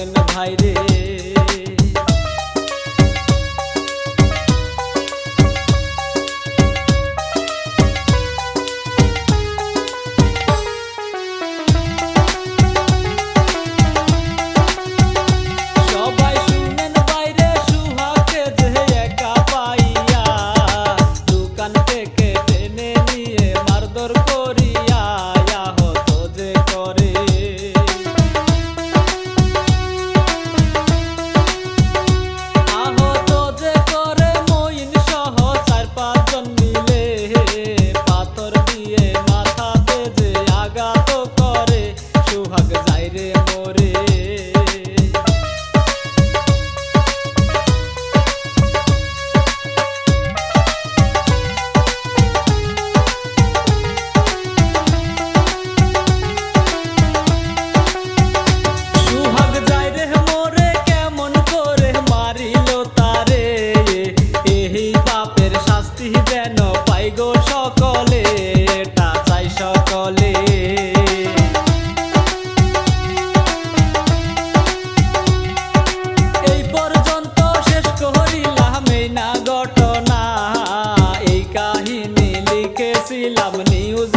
কেমনে ভাই দেখেছিলাম নিউজ